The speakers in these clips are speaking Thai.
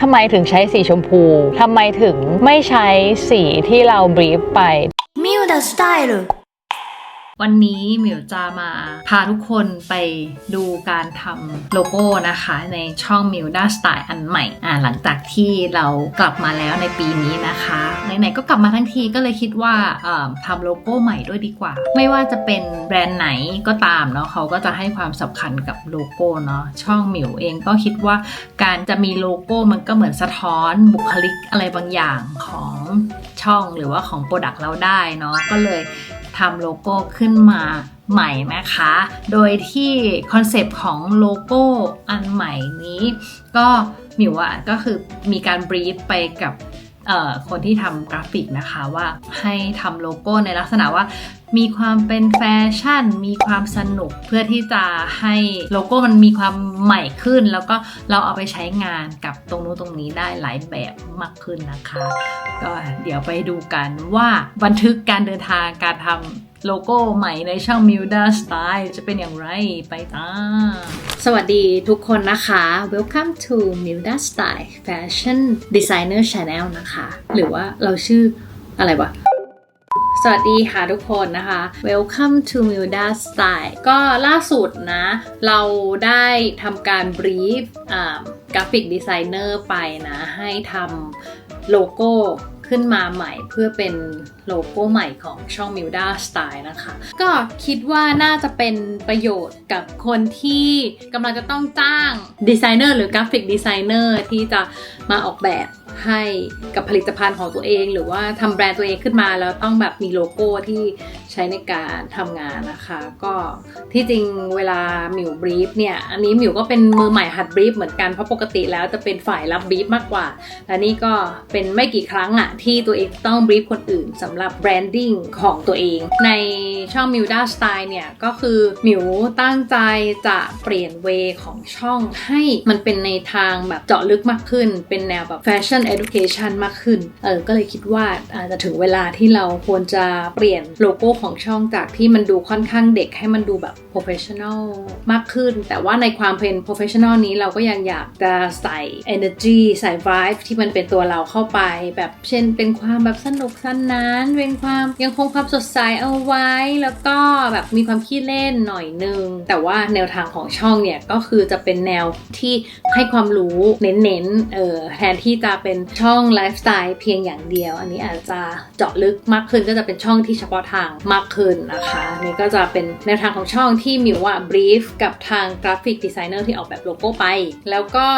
ทำไมถึงใช้สีชมพู ทำไมถึงไม่ใช้สีที่เราบรีฟไปมิวดาสไตล์ วันนี้หมิวจะมาพาทุกคนไปดูการทำโลโก้นะคะ ในช่องมิวด้าสไตล์อันใหม่อ่าหลังจากที่เรากลับมาแล้วในปีนี้นะคะไหนๆก็กลับมาทั้งทีก็เลยคิดว่าเอ่อทำโลโก้ใหม่ด้วยดีกว่า ไม่ว่าจะเป็นแบรนด์ไหนก็ตามเนาะเขาก็จะให้ความสำคัญกับโลโก้เนาะช่องหมิวเองก็คิดว่าการจะมีโลโก้มันก็เหมือนสะท้อนบุคลิกอะไรบางอย่างของช่องหรือว่าของโปรดักต์เราได้เนาะก็เลย ทำโลโก้ขึ้นมาใหม่นะคะ โดยที่คอนเซปต์ของโลโก้อันใหม่นี้ ก็มิวอะก็คือมีการบรีฟไปกับ คนที่ทำกราฟิกนะคะว่าให้ทำโลโก้ในลักษณะว่า มีความเป็นแฟชั่น มีความสนุก เพื่อที่จะให้โลโก้มันมีความใหม่ขึ้น แล้วก็เราเอาไปใช้งานกับตรงนู้นตรงนี้ได้หลายแบบมากขึ้นนะคะ ก็เดี๋ยวไปดูกันว่าบันทึกการเดินทางการทำ โลโก้ใหม่ในช่อง Milda Style จะเป็นอย่างไรไปตาสวัสดีทุกคนนะคะ Welcome to Milda Style Fashion Designer Channel นะคะ หรือว่าเราชื่ออะไรวะสวัสดีค่ะทุกคนนะคะ Welcome to Milda Style ก็ล่าสุดนะ เราได้ทำการ brief กราฟิกดีไซเนอร์ไปนะ ให้ทำโลโก้ ขึ้นมาใหม่เพื่อเป็นโลโก้ใหม่ของช่อง Milda Style นะคะ ก็คิดว่าน่าจะเป็นประโยชน์กับคนที่กำลังจะต้องจ้างดีไซเนอร์หรือกราฟิกดีไซเนอร์ที่จะมาออกแบบให้กับผลิตภัณฑ์ของตัวเอง หรือว่าทำแบรนด์ตัวเองขึ้นมาแล้วต้องแบบมีโลโก้ที่ใช้ในการทำงานนะคะ ก็ที่จริงเวลาหมิวบรีฟเนี่ย อันนี้หมิวก็เป็นมือใหม่หัดบรีฟเหมือนกันเพราะปกติแล้วจะเป็นฝ่ายรับบรีฟมากกว่าและนี่ก็เป็นไม่กี่ครั้งอะที่ตัวเองต้องบรีฟคนอื่นสำหรับแบรนดิ้งของตัวเอง ในช่อง Milda Style เนี่ย ก็คือหมิวตั้งใจจะเปลี่ยนเวของช่องให้มันเป็นในทางแบบเจาะลึกมากขึ้น เป็นแนวแบบ Fashion Education มากขึ้น เออ ก็เลยคิดว่าอาจจะถึงเวลาที่เราควรจะเปลี่ยนโลโก้ของช่องจากที่มันดูค่อนข้างเด็กให้มันดูแบบ professional มากขึ้น แต่ว่าในความเป็น professional นี้เราก็ยังอยากจะใส่ energy ใส่ vibe ที่มันเป็นตัวเราเข้าไปแบบเช่นเป็นความแบบสนุกสนาน เป็นความยังคงความสดใสเอาไว้ แล้วก็แบบมีความขี้เล่นหน่อยนึง แต่ว่าแนวทางของช่องเนี่ยก็คือจะเป็นแนวที่ให้ความรู้เน้นๆ เออแทนที่จะเป็นช่องไลฟ์สไตล์เพียงอย่างเดียว อันนี้อาจจะเจาะลึกมากขึ้นก็จะเป็นช่องที่เฉพาะทางมากขึ้นนะคะนี่ก็จะเป็นแนวทางของช่องที่มิวว่าบรีฟกับทางกราฟิกดีไซเนอร์ที่ออกแบบโลโก้ไป แล้วก็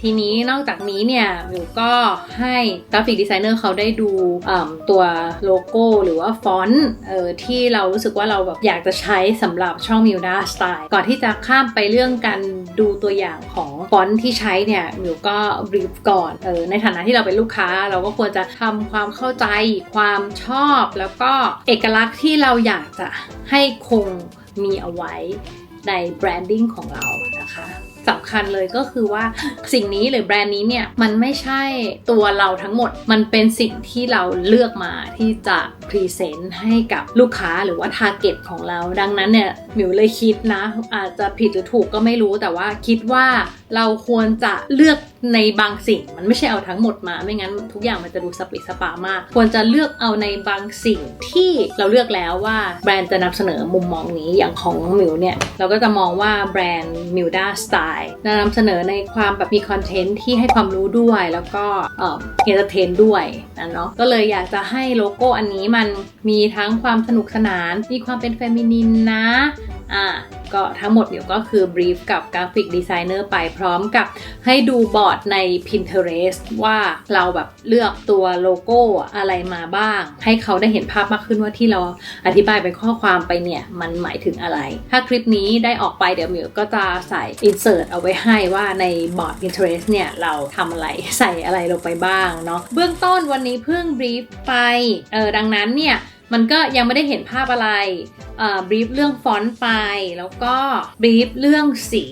ทีนี้นอกจากนี้เนี่ยมิวก็ให้กราฟิกดีไซเนอร์เขาได้ไดูอ่ำตัวโลโก้หรือว่าฟอนต์ที่เรารู้สึกว่าเราแบบอยากจะใช้สำหรับช่อง Milda Style ก่อนที่จะข้ามไปเรื่องการดูตัวอย่างของฟอนต์ที่ใช้เนี่ยมิวก็บรีฟก่อนเออในฐานะที่เราเป็นลูกค้า เราก็ควรจะทำความเข้าใจความชอบแล้วก็เอกลักษณ์ที่เราอยากจะให้คงมีเอาไว้ในแบรนดิ้งของเรานะคะสำคัญเลยก็คือว่าสิ่งนี้หรือแบรนด์นี้เนี่ยมันไม่ใช่ตัวเราทั้งหมด มันเป็นสิ่งที่เราเลือกมาที่จะพรีเซนต์ให้กับลูกค้าหรือว่าทาร์เก็ตของเรา ดังนั้นเนี่ยหมิวเลยคิดนะ อาจจะผิดหรือถูกก็ไม่รู้แต่ว่าคิดว่าเราควรจะเลือกในบางสิ่งมันไม่ใช่เอาทั้งหมดมา ไม่งั้นทุกอย่างมันจะดูสปซสปามาก ควรจะเลือกเอาในบางสิ่งที่เราเลือกแล้วว่าแบรนด์จะนำเสนอมุมมองนี้อย่างของมิวเนี่ยเราก็จะมองว่าแบรนด์ Milda Style ายนำเสนอในความแบบมีคอนเทนต์ที่ให้ความรู้ด้วย แล้วก็เอ่อเอนเตอร์เทนด้วยนะเนาะก็เลยอยากจะให้โลโก้อันนี้มันมีทั้งความสนุกสนาน มีความเป็นเฟมินินนะอ่า ก็ทั้งหมดเดี๋ยวก็คือบรีฟกับกราฟิกดีไซเนอร์ไปพร้อมกับให้ดูบอร์ดใน Pinterest ว่าเราแบบเลือกตัวโลโก้อะไรมาบ้าง ให้เขาได้เห็นภาพมากขึ้นว่าที่เราอธิบายเป็นข้อความไปเนี่ย มันหมายถึงอะไร ถ้าคลิปนี้ได้ออกไปเดี๋ยวมิวก็จะใส่ insert เอาไว้ให้ว่าในบอร์ด Pinterest เนี่ย เราทำอะไรใส่อะไรลงไปบ้างเนาะเบื้องต้นวันนี้เพิ่งบรีฟไปเออดังนั้นเนี่ย มันก็ยังไม่ได้เห็นภาพอะไรบรีฟเรื่องฟอนต์ไป แล้วก็บรีฟเรื่องสี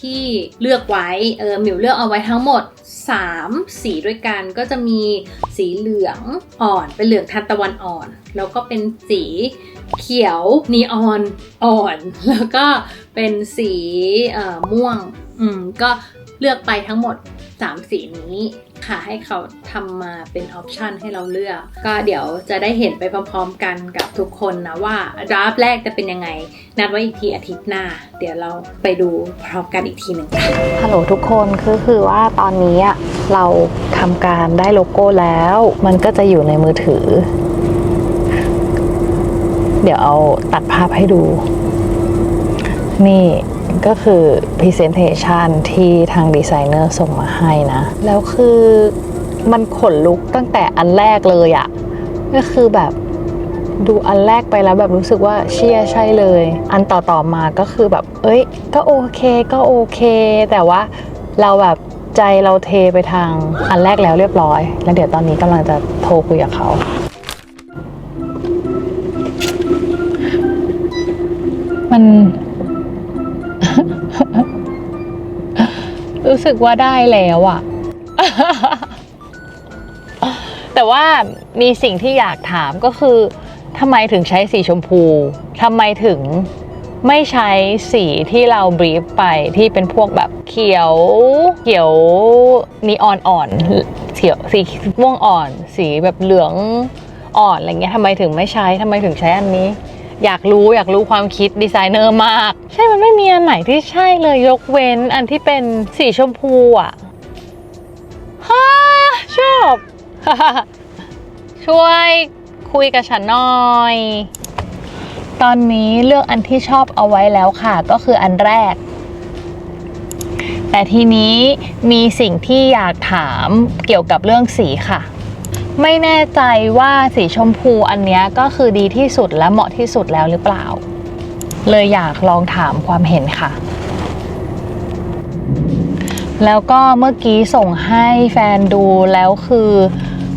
ที่เลือกไว้เออมิวเลือกเอาไว้ทั้งหมด 3 สีด้วยกันก็จะมีสีเหลืองอ่อน เป็นเหลืองทันตะวันอ่อน แล้วก็เป็นสีเขียวนีออนอ่อน แล้วก็เป็นสีม่วงอืมก็เลือกไปทั้งหมด 3 สีนี้ ค่ะให้เขาทำมาเป็นออปชันให้เราเลือก ก็เดี๋ยวจะได้เห็นไปพร้อมๆกันกับทุกคนนะว่าดราฟแรกจะเป็นยังไง นัดไว้อีกทีอาทิตย์หน้า เดี๋ยวเราไปดูพร้อมกันอีกทีหนึ่งค่ะฮัลโหลทุกคนคือคือว่าตอนนี้เราทำการได้โลโก้แล้ว มันก็จะอยู่ในมือถือ เดี๋ยวเอาตัดภาพให้ดู นี่ ก็คือ Presentation ที่ทางดีไซเนอร์ส่งมาให้นะ แล้วคือมันขนลุกตั้งแต่อันแรกเลยอะก็คือแบบดูอันแรกไปแล้วแบบรู้สึกว่าเชียใช่เลย อันต่อต่อมาก็คือแบบ เอ้ย ก็โอเคก็โอเค แต่ว่าเราแบบใจเราเทไปทางอันแรกแล้วเรียบร้อย แล้วเดี๋ยวตอนนี้กำลังจะโทรคุยกับเขามัน รู้สึกว่าได้แล้วอะแต่ว่ามีสิ่งที่อยากถามก็คือทำไมถึงใช้สีชมพูทำไมถึงไม่ใช้สีที่เราบรีฟไปที่เป็นพวกแบบเขียว เขียวนีออนอ่อนเขียวสีม่วงอ่อน สีแบบเหลืองอ่อนอะไรเงี้ยทำไมถึงไม่ใช้ทำไมถึงใช้อันนี้ อยากรู้อยากรู้ความคิดดีไซเนอร์มาก ใช่มันไม่มีอันไหนที่ใช่เลยยกเว้นอันที่เป็นสีชมพูอะฮ่าชอบ ช่วยคุยกับฉันหน่อย ตอนนี้เลือกอันที่ชอบเอาไว้แล้วค่ะ ก็คืออันแรก แต่ทีนี้มีสิ่งที่อยากถามเกี่ยวกับเรื่องสีค่ะ ไม่แน่ใจว่าสีชมพูอันเนี้ยก็คือดีที่สุดและเหมาะที่สุดแล้วหรือเปล่า เลยอยากลองถามความเห็นค่ะ แล้วก็เมื่อกี้ส่งให้แฟนดูแล้วคือ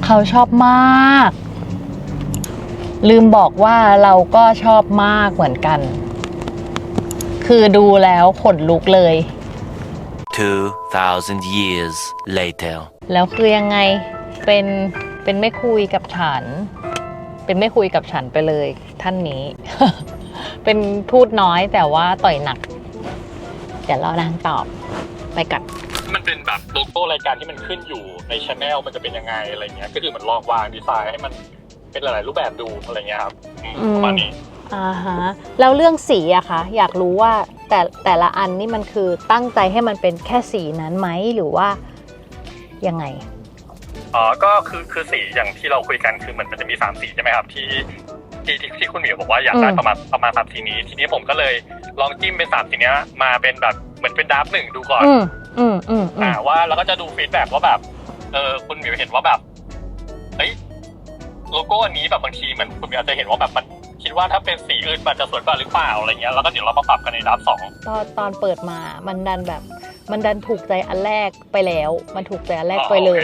เขาชอบมาก ลืมบอกว่าเราก็ชอบมากเหมือนกัน คือดูแล้วขนลุกเลย 2,000 years later. แล้วคือยังไงเป็น เป็นไม่คุยกับฉัน เป็นไม่คุยกับฉันไปเลยท่านนี้ เป็นพูดน้อยแต่ว่าต่อยหนัก เดี๋ยวเรานางตอบไปกัดมันเป็นแบบโลโก้รายการที่มันขึ้นอยู่ในช anel มันจะเป็นยังไงอะไรเงี้ย ก็คือเหมันลองวางดีไซน์ให้มันเป็นหลาย ๆ รูปแบบดูอะไรเงี้ยครับอืมอืมประมาณนี้อ่าฮะแล้วเรื่องสีอะคะอยากรู้ว่าแต่แต่ละอันนี่มันคือตั้งใจให้มันเป็นแค่สีนั้นไหมหรือว่ายังไง อ๋อก็คือคือสีอย่างที่เราคุยกันคือเหมือนมันจะมีสามสีใช่ไหมครับที่ที่ที่ที่คุณหมิวบอกว่าอยากได้อืมประมาณประมาณสามสีนี้ ทีนี้ผมก็เลยลองจิ้มเป็นสามสีเนี้ยมาเป็นแบบเหมือนเป็นดราฟต์หนึ่งดูก่อนอืมอืมอืมอือ่ามว่าเราก็จะดูฟีดแบ็กว่าแบบเออคุณหมิวเห็นว่าแบบเฮ้ยโลโก้อันนี้แบบบางทีเหมือนคุณหมิวอาจจะเห็นว่าแบบมันคิดว่าถ้าเป็นสีอื่นมันจะสวยกว่าหรือเปล่าอะไรเงี้ยแล้วก็เดี๋ยวเรามาปรับกันในดราฟต์สองตอนตอนเปิดมามันดันแบบ มันดันถูกใจอันแรกไปแล้ว มันถูกใจอันแรกไปเลย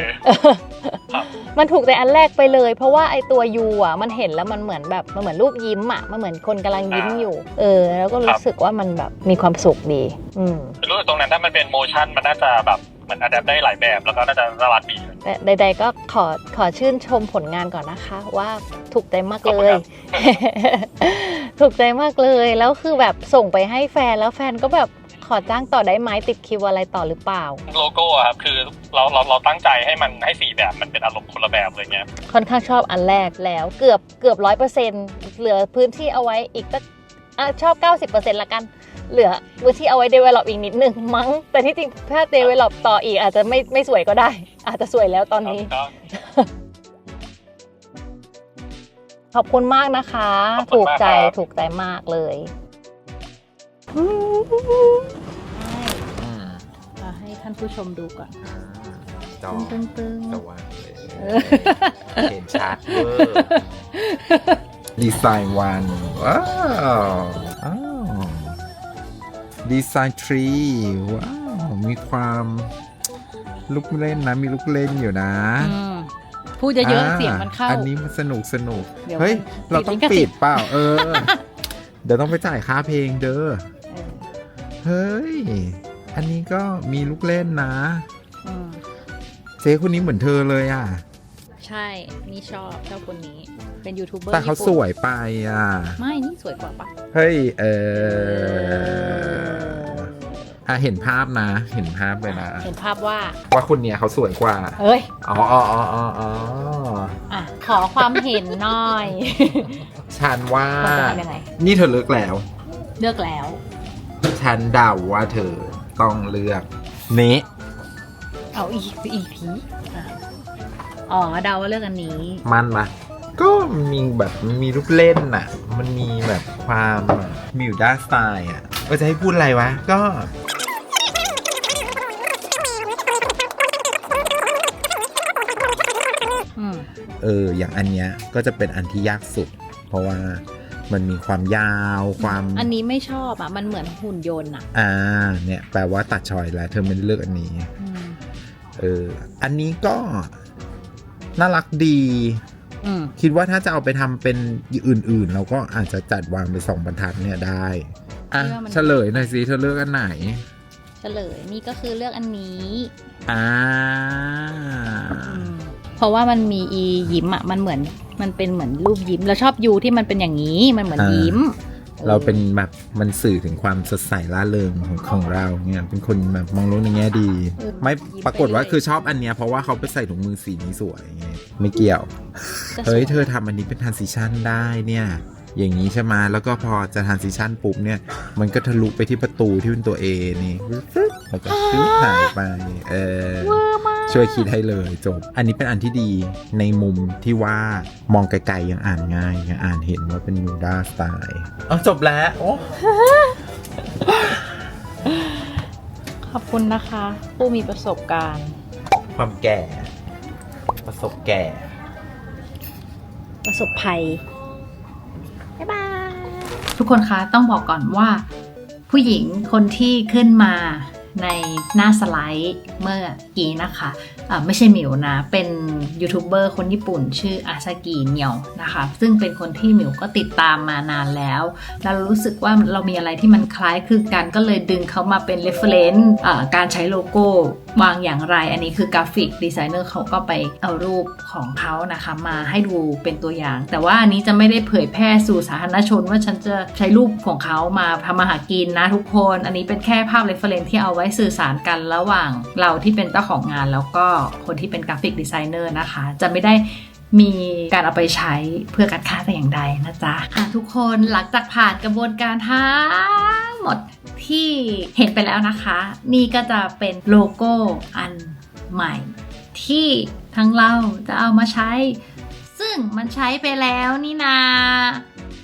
ครับมันถูกใจอันแรกไปเลย เพราะว่าไอตัวยูอะมันเห็นแล้วมันเหมือนแบบมันเหมือนรูปยิ้มอะมันเหมือนคนกำลังยิ้มอยู่ เออ แล้วก็รู้สึกว่ามันแบบมีความสุขดี อืมรู้สึกตรงนั้นถ้ามันเป็นโมชั่นมันน่าจะแบบมันอัดแอปได้หลายแบบแล้วก็น่าจะน่ารักดีแต่ใดๆก็ขอขอชื่นชมผลงานก่อนนะคะ ว่าถูกใจมากขอบเลคุณยครับถูกใจมากเลยแล้วคือแบบส่งไปให้แฟนแล้วแฟนก็แบบ ขอจ้างต่อได้ไหมติดคิวอะไรต่อหรือเปล่า โลโก้อะครับคือเราเราเราตั้งใจให้มันให้สีแบบมันเป็นอารมณ์คนละแบบเลยเงี้ยค่อนข้างชอบอันแรกแล้วเกือบเกือบร้อยเปอร์เซ็นเหลือพื้นที่เอาไว้อีกสักอะชอบ 90%ละกัน เหลือพื้นที่เอาไว้ develop อีกนิดนึงมั้ง แต่ที่จริงถ้า develop ต่ออีกอาจจะไม่ไม่สวยก็ได้ อาจจะสวยแล้วตอนนี้ ครับขอบคุณมากนะคะ ขอบคุถูณกมากใจครับ ถูกใจมากเลย ให้ท่านผู้ชมดูก่อนจอตึงตึงสว่างเลยเห็นชัดเวอร์ดีไซน์วันว้าวอ้าวดีไซน์ทรีว้าว มีความลูกเล่นนะ มีลูกเล่นอยู่นะพูดเยอะๆเสียงมันเข้า อันนี้มันสนุกสนุก เดี๋ยวเฮ้ยมันเราต้องติดลิขสิปิทดธิ์ เปล่า เออ เดี๋ยวต้องไปจ่ายค่าเพลงเด้อ เฮ้ย อันนี้ก็มีลูกเล่นนะ อืมเจ๊คนนี้เหมือนเธอเลยอะ ใช่ นี่ชอบชอบคนนี้ เป็นยูทูบเบอร์แต่เขาญี่สปุ่นวยไปอะ ไม่ นี่สวยกว่าปะเฮ้ย เอออะเห็นภาพนะ เห็นภาพเลยนะ เห็นภาพว่า ว่าคนเนี้ยเขาสวยกว่า เอ้ย อ๋ออ๋ออ๋ออ๋ออ๋ออะ ขอความเห็นหน่อยฉันว่า ควรจะทำยังไง นี่เธอเลือกแล้ว เลือกแล้ว ฉันเดาว่าเธอต้องเลือกเนะเอาอีกอีกทีอะอ๋อเดาว่าเลือกอันนี้ มันมาก็มีแบบมันมีลูกเล่นน่ะ มันมีแบบความมิวด้าสไตล์อะก็จะให้พูดอะไรวะ ก็ อืม เอออย่างอันเนี้ยก็จะเป็นอันที่ยากสุด เพราะว่า มันมีความยาวความอันนี้ไม่ชอบอะ มันเหมือนหุ่นยนต์อะ อ่า เนี่ยแปลว่าตัดชอยแล้วเธอไม่ได้เลือกอันนี้อืมเอออันนี้ก็น่ารักดีอืมคิดว่าถ้าจะเอาไปทำเป็นอื่นๆ เราก็อาจจะจัดวางเป็นสองบรรทัดเนี่ยได้ อะคิดว่ามันเฉลยหน่อยสิเธอเลือกอันไหนเฉลยนี่ก็คือเลือกอันนี้ อ่าอืมเพราะว่ามันมีอียิ้มอะ มันเหมือน มันเป็นเหมือนรูปยิ้มแล้วชอบยูที่มันเป็นอย่างนี้มันเหมือนอ่ายิ้ม เราเป็นแบบมันสื่อถึงความสดใสล่าเริงของของเราเนี่ยเป็นคนแบบมองโลกในแง่ดีเออไม่ยิ้มปรากฏว่าไปเรื่อยคือชอบอันเนี้ยเพราะว่าเขาไปใส่ถุงมือสีนี้สวยไงไม่เกี่ยวก็สเฮ้ยวยเธอทำอันนี้เป็นทรานซิชันได้เนี่ยอย่างนี้ใช่ไหมแล้วก็พอจะทรานซิชันปุ๊บเนี่ย มันก็ทะลุไปที่ประตูที่เป็นตัวเอนี่ฟึ๊บแล้วก็ฟึ๊บหายไป เออ ช่วยคิดให้เลยจบ อันนี้เป็นอันที่ดีในมุมที่ว่ามองไกลๆยังอ่านง่ายยังอ่านเห็นว่าเป็นมูด้าสไตล์เอาจบแล้วโอ้ขอบคุณนะคะ ผู้มีประสบการณ์ ความแก่ ประสบแก่ ประสบภัย บ๊ายบาย ทุกคนคะต้องบอกก่อนว่า ผู้หญิงคนที่ขึ้นมา ในหน้าสไลด์เมื่อกี้นะคะ ไม่ใช่หมิวนะ เป็นยูทูบเบอร์คนญี่ปุ่น ชื่ออาซากิเนียวนะคะ ซึ่งเป็นคนที่หมิวก็ติดตามมานานแล้ว แล้วรู้สึกว่าเรามีอะไรที่มันคล้ายคลึงกันก็เลยดึงเขามาเป็น reference อ่าการใช้โลโก้วางอย่างไร อันนี้คือกราฟิกดีไซเนอร์เขาก็ไปเอารูปของเขานะคะ มาให้ดูเป็นตัวอย่าง แต่ว่าอันนี้จะไม่ได้เผยแพร่สู่สาธารณชน ว่าฉันจะใช้รูปของเขามาทำมาหากินนะทุกคน อันนี้เป็นแค่ภาพ reference ที่เอาไว้สื่อสารกันระหว่างเราที่เป็นเจ้าของงานแล้วก็คนที่เป็นกราฟิกดีไซเนอร์นะคะ จะไม่ได้มีการเอาไปใช้เพื่อการค้าแต่อย่างใดนะจ๊ะอะทุกคนหลังจากผ่านกระบวนการทั้งหมดที่เห็นไปแล้วนะคะ นี่ก็จะเป็นโลโก้อันใหม่ ที่ทั้งเราจะเอามาใช้ ซึ่งมันใช้ไปแล้วนี่นา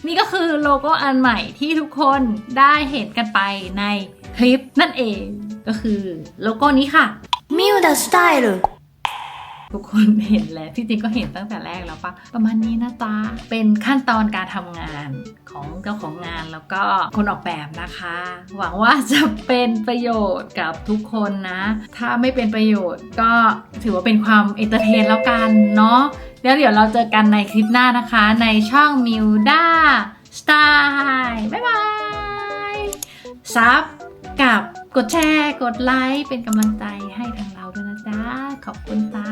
นี่ก็คือโลโก้อันใหม่ที่ทุกคนได้เห็นกันไปในคลิปนั่นเองก็คือโลโก้นี้ค่ะ มิวดาสไตล์ทุกคนเห็นแล้วที่จริงก็เห็นตั้งแต่แรกแล้วปะประมาณนี้นะจ๊ะ เป็นขั้นตอนการทำงานของเจ้าของงานแล้วก็คนออกแบบนะคะ หวังว่าจะเป็นประโยชน์กับทุกคนนะ ถ้าไม่เป็นประโยชน์ก็ถือว่าเป็นความเอนเตอร์เทนแล้วกันเนาะแล้วเดี๋ยวเราเจอกันในคลิปหน้านะคะ ในช่องมิวด้าสไตล์บ๊ายบายซับกับ กดแชร์ กดไลค์ เป็นกำลังใจให้ทางเราด้วยนะจ๊ะ ขอบคุณจ้า